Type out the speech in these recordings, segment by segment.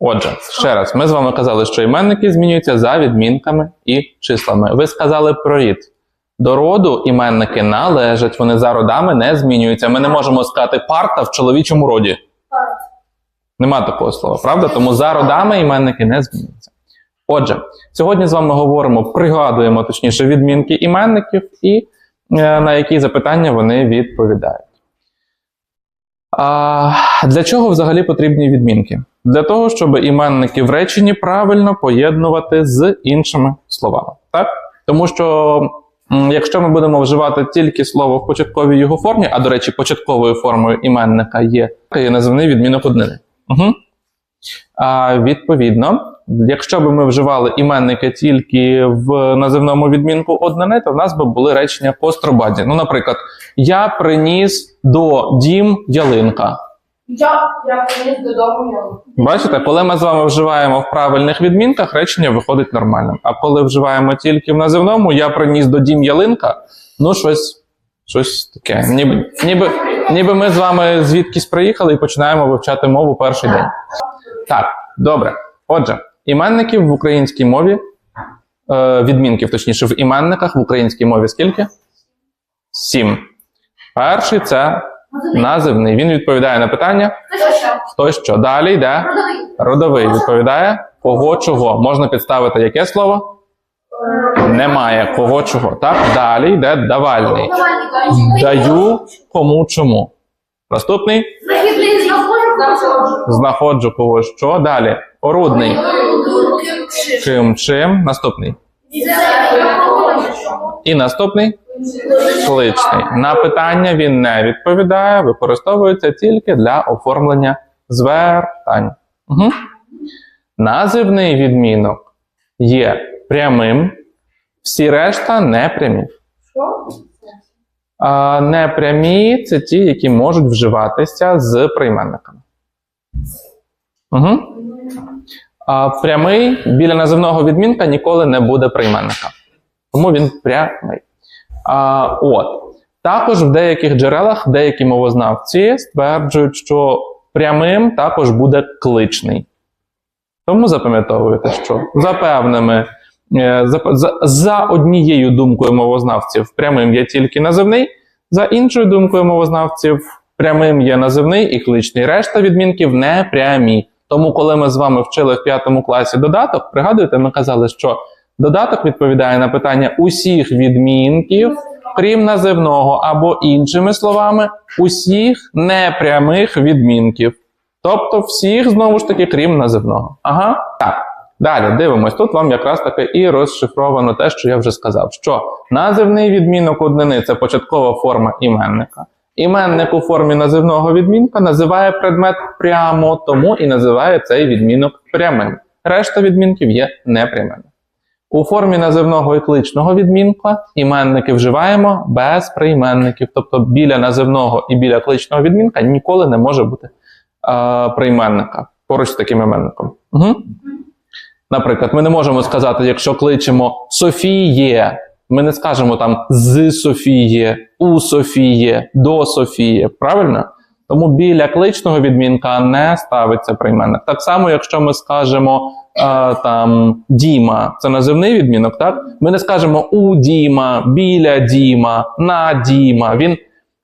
Отже, ще раз, ми з вами казали, що іменники змінюються за відмінками і числами. Ви сказали про рід. До роду іменники належать, вони за родами не змінюються. Ми не можемо сказати парта в чоловічому роді. Нема такого слова, правда? Тому за родами іменники не змінюються. Отже, сьогодні з вами говоримо, пригадуємо точніше відмінки іменників і е, на які запитання вони відповідають. А, для чого взагалі потрібні відмінки? Для того, щоб іменники в реченні правильно поєднувати з іншими словами. Так? Тому що якщо ми будемо вживати тільки слово в початковій його формі, а до речі, початковою формою іменника є, є називний відмінок однини. Угу. А, відповідно, якщо б ми вживали іменники тільки в називному відмінку однини, то в нас би були речення по стробаді. Ну, наприклад, я приніс до дім ялинка. Я, я приніс додому. Бачите, коли ми з вами вживаємо в правильних відмінках, речення виходить нормальним. А коли вживаємо тільки в називному, я приніс до дім ялинка, ну щось, щось таке. Ніби, ніби, ніби ми з вами звідкись приїхали і починаємо вивчати мову перший день. Так, добре. Отже, іменників в українській мові, е, відмінків, точніше, в іменниках в українській мові скільки? Сім. Перший це називний. Він відповідає на питання. Хто що? Хто що? Далі йде. Родовий. Родовий відповідає кого чого. Можна підставити яке слово? Немає кого чого. Так, далі йде давальний. Даю кому чому. Наступний знаходжу. знаходжу кого що. Далі орудний. Чим чим. Наступний. І наступний кличний. На питання він не відповідає, використовується тільки для оформлення звертань. Угу. Називний відмінок є прямим, всі решта непрямі. А непрямі це ті, які можуть вживатися з прийменниками. Угу. Прямий біля називного відмінка ніколи не буде прийменника. Тому він прямий. А, от. Також в деяких джерелах деякі мовознавці стверджують, що прямим також буде кличний. Тому запам'ятовуйте, що за певними, е, за, за, за однією думкою мовознавців прямим є тільки називний, за іншою думкою мовознавців прямим є називний і кличний. Решта відмінків не прямі. Тому, коли ми з вами вчили в п'ятому класі додаток, пригадуєте, ми казали, що додаток відповідає на питання усіх відмінків, крім називного, або іншими словами, усіх непрямих відмінків. Тобто всіх, знову ж таки, крім називного. Ага. Так. Далі дивимось. Тут вам якраз таки і розшифровано те, що я вже сказав. Що називний відмінок однини це початкова форма іменника. Іменник у формі називного відмінка називає предмет прямо, тому і називає цей відмінок прямим. Решта відмінків є непрямими. У формі називного і кличного відмінка іменники вживаємо без прийменників. Тобто біля називного і біля кличного відмінка ніколи не може бути е, прийменника поруч з таким іменником. Угу. Наприклад, ми не можемо сказати, якщо кличемо Софіє, ми не скажемо там з Софіє, у Софіє, до Софіє. Правильно? Тому біля кличного відмінка не ставиться прийменник. Так само, якщо ми скажемо е, там Діма, це називний відмінок, так? Ми не скажемо у Діма, біля Діма, на Діма. Він,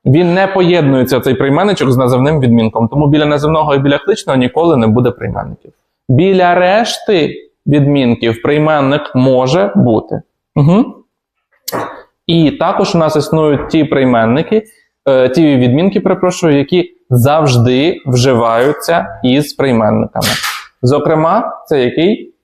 він не поєднується цей прийменничок з називним відмінком. Тому біля називного і біля кличного ніколи не буде прийменників. Біля решти відмінків прийменник може бути. Угу. І також у нас існують ті прийменники, е, ті відмінки, перепрошую, які завжди вживаються із прийменниками. Зокрема, це який?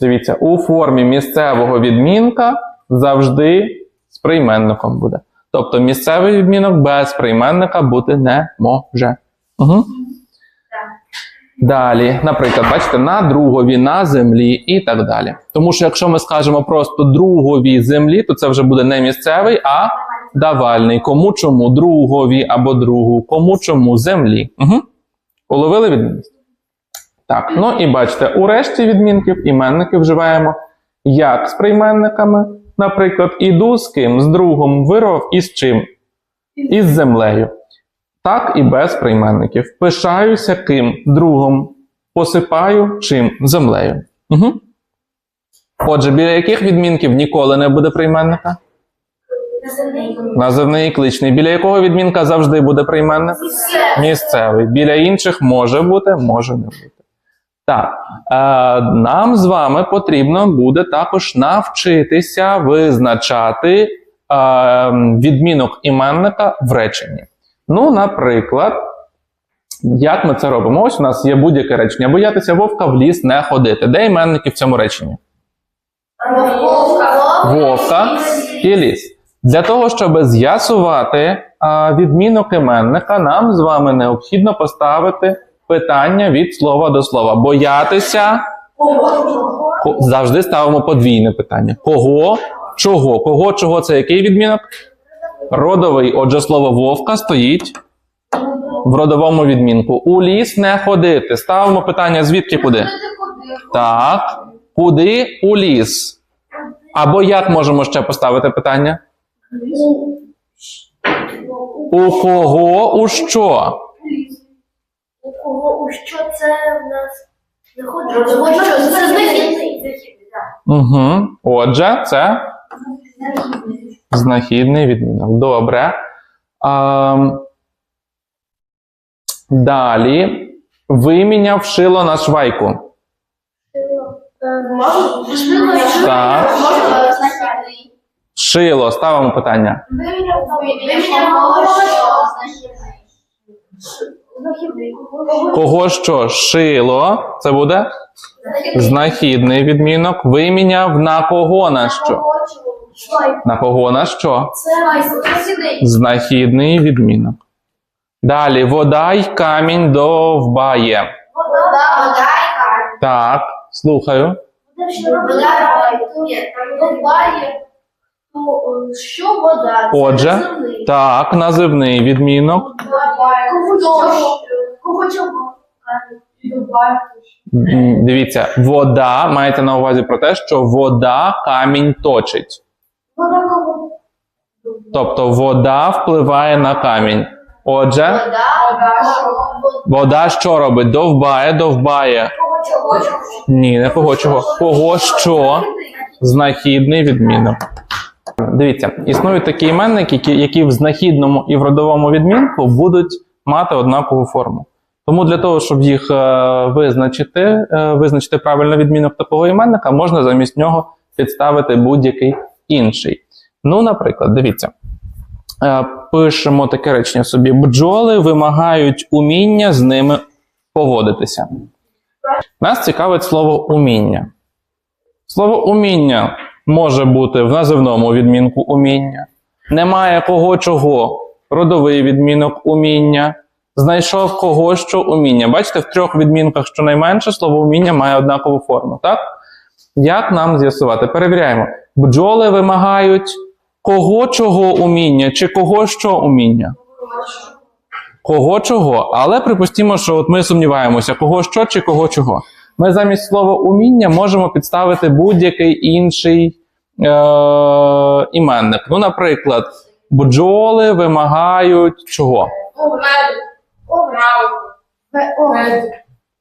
Дивіться, у формі місцевого відмінка завжди з прийменником буде. Тобто місцевий відмінок без прийменника бути не може. Угу. Далі, наприклад, бачите, на другові, на землі і так далі. Тому що якщо ми скажемо просто другові землі, то це вже буде не місцевий, а давальний. Кому чому другові або другу, кому чому землі. Угу. Уловили відмінність? Так, ну і бачите, у решті відмінків іменники вживаємо як з прийменниками. Наприклад, іду з ким, з другом, вирвав із чим? Із землею. Так і без прийменників. Пишаюся ким? Другом. посипаю чим? Землею. Угу. Отже, біля яких відмінків ніколи не буде прийменника? Називний і кличний. Біля якого відмінка завжди буде прийменник? Місцевий. Біля інших може бути, може не бути. Так, е, нам з вами потрібно буде також навчитися визначати е, відмінок іменника в реченні. Ну, наприклад, як ми це робимо? Ось у нас є будь-яке речення. Боятися вовка в ліс не ходити. Де іменники в цьому реченні? Вовка і ліс. Для того, щоб з'ясувати відмінок іменника, нам з вами необхідно поставити питання від слова до слова. Боятися завжди ставимо подвійне питання. Кого, чого? Кого, чого це який відмінок? Родовий. Отже, слово вовка стоїть в родовому відмінку. У ліс не ходити. Ставимо питання звідки куди? Так. Куди у ліс? Або як можемо ще поставити питання? У кого у що? У кого у що це в нас? Це знахідний. Угу. Отже, це знахідний відмінок. Добре. А, далі. Виміняв шило на швайку. Так. Шило. Ставимо питання. Кого що? Шило. Це буде знахідний відмінок. Виміняв на кого на що? На кого на що? Знахідний відмінок. Далі вода й камінь довбає. Так, слухаю. Що вода? Отже. Так, називний відмінок. Дивіться, вода маєте на увазі про те, що вода камінь точить. Вода кого? Тобто вода впливає на камінь. Отже, вода що робить? Довбає, довбає. Кого чого? Ні, не кого чого. Кого що? Знахідний відмінок. Дивіться, існують такі іменники, які, в знахідному і в родовому відмінку будуть мати однакову форму. Тому для того, щоб їх е, визначити, е, визначити правильно відмінок такого іменника, можна замість нього підставити будь-який інший. Ну, наприклад, дивіться. Е, пишемо таке речення собі: бджоли вимагають уміння з ними поводитися. Нас цікавить слово уміння. Слово уміння може бути в називному відмінку уміння. Немає кого чого. Родовий відмінок уміння. Знайшов кого що уміння. Бачите, в трьох відмінках щонайменше слово уміння має однакову форму, так? Як нам з'ясувати? Перевіряємо. Бджоли вимагають кого чого уміння чи кого що уміння? Кого чого, але припустімо, що от ми сумніваємося, кого що чи кого чого. Ми замість слова уміння можемо підставити будь-який інший е- іменник. Ну, наприклад, бджоли вимагають чого?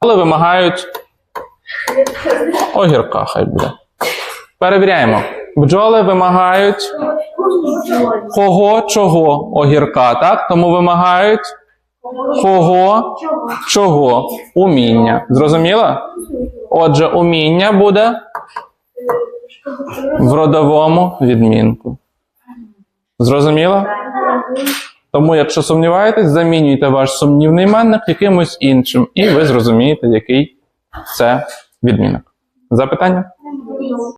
Бджоли вимагають огірка, хай буде. Перевіряємо. Бджоли вимагають кого чого огірка, так? Тому вимагають кого чого уміння. Зрозуміло? Отже, уміння буде в родовому відмінку. Зрозуміло? Тому, якщо сумніваєтесь, замінюйте ваш сумнівний іменник якимось іншим, і ви зрозумієте, який це відмінок. Запитання?